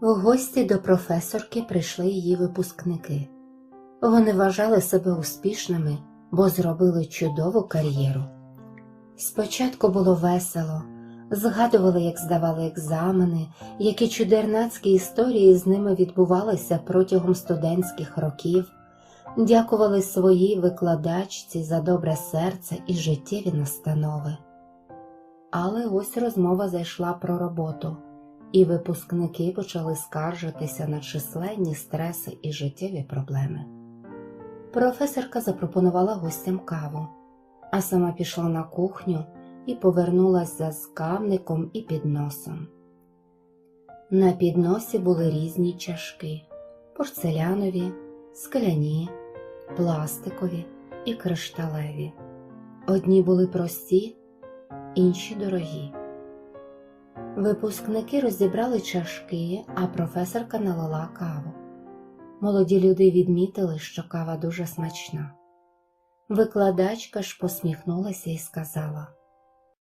В гості до професорки прийшли її випускники. Вони вважали себе успішними, бо зробили чудову кар'єру. Спочатку було весело, згадували, як здавали екзамени, які чудернацькі історії з ними відбувалися протягом студентських років, дякували своїй викладачці за добре серце і життєві настанови. Але ось розмова зайшла про роботу, і випускники почали скаржитися на численні стреси і життєві проблеми. Професорка запропонувала гостям каву, а сама пішла на кухню і повернулася з кавником і підносом. На підносі були різні чашки порцелянові, скляні, пластикові і кришталеві. Одні були прості, інші дорогі. Випускники розібрали чашки, а професорка налила каву. Молоді люди відмітили, що кава дуже смачна. Викладачка ж посміхнулася і сказала